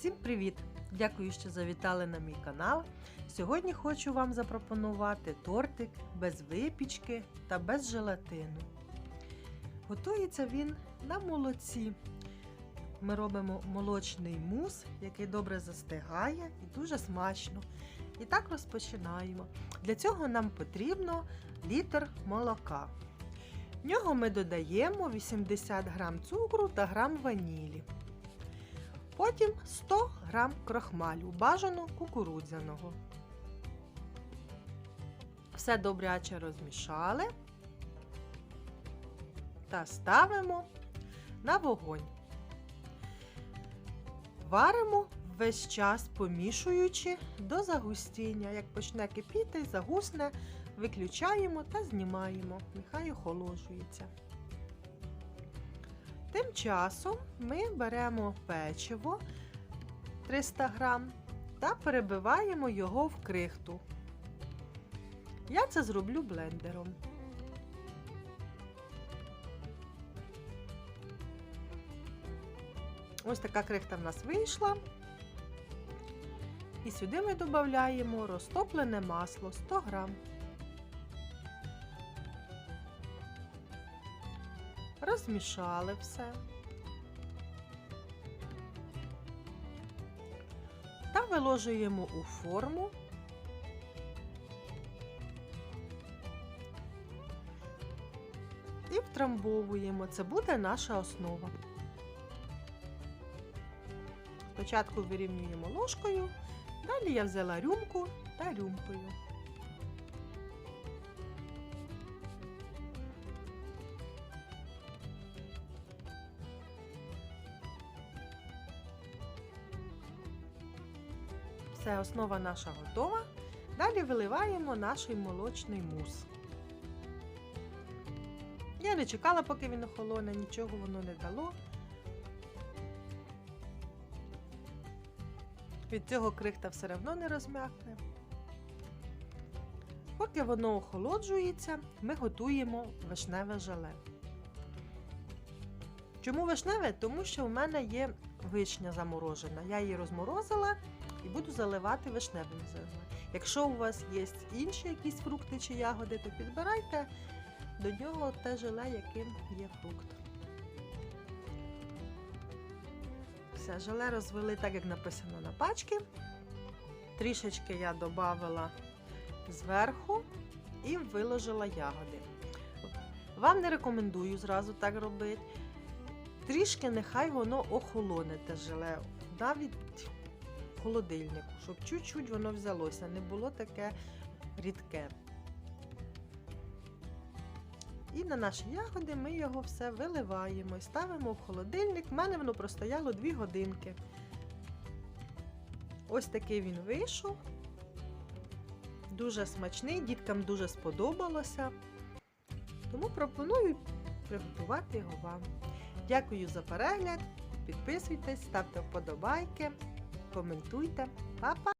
Всім привіт! Дякую, що завітали на мій канал. Сьогодні хочу вам запропонувати тортик без випічки та без желатину. Готується він на молоці. Ми робимо молочний мус, який добре застигає і дуже смачно. І так розпочинаємо. Для цього нам потрібно літр молока. В нього ми додаємо 80 г цукру та грам ванілі. Потім 100 г крохмалю, бажано кукурудзяного. Все добряче розмішали та ставимо на вогонь. Варимо весь час помішуючи до загустіння. Як почне кипіти, загусне, виключаємо та знімаємо. Нехай охолоджується. Тим часом ми беремо печиво 300 грам та перебиваємо його в крихту. Я це зроблю блендером. Ось така крихта в нас вийшла. І сюди ми додаємо розтоплене масло 100 грам. Розмішали все. Та виложуємо у форму. І втрамбовуємо. Це буде наша основа. Спочатку вирівнюємо ложкою, далі я взяла рюмку та рюмкою. Все, основа наша готова. Далі виливаємо наш молочний мус. Я не чекала, поки він охолоне, нічого воно не дало. Від цього крихта все одно не розм'якне. Поки воно охолоджується, ми готуємо вишневе желе. Чому вишневе? Тому що в мене є вишня заморожена. Я її розморозила і буду заливати вишневим желе. Якщо у вас є інші якісь фрукти чи ягоди, то підбирайте до нього те желе, яким є фрукт. Все, желе розвели так, як написано на пачці. Трішечки я додала зверху і виложила ягоди. Вам не рекомендую зразу так робити. Трішки нехай воно охолоне те желе, навіть холодильнику, щоб чуть-чуть воно взялося, не було таке рідке. І на наші ягоди ми його все виливаємо і ставимо в холодильник. У мене воно простояло 2 годинки. Ось такий він вийшов. Дуже смачний, діткам дуже сподобалося. Тому пропоную приготувати його вам. Дякую за перегляд. Підписуйтесь, ставте вподобайки, komentujte. Pa, pa!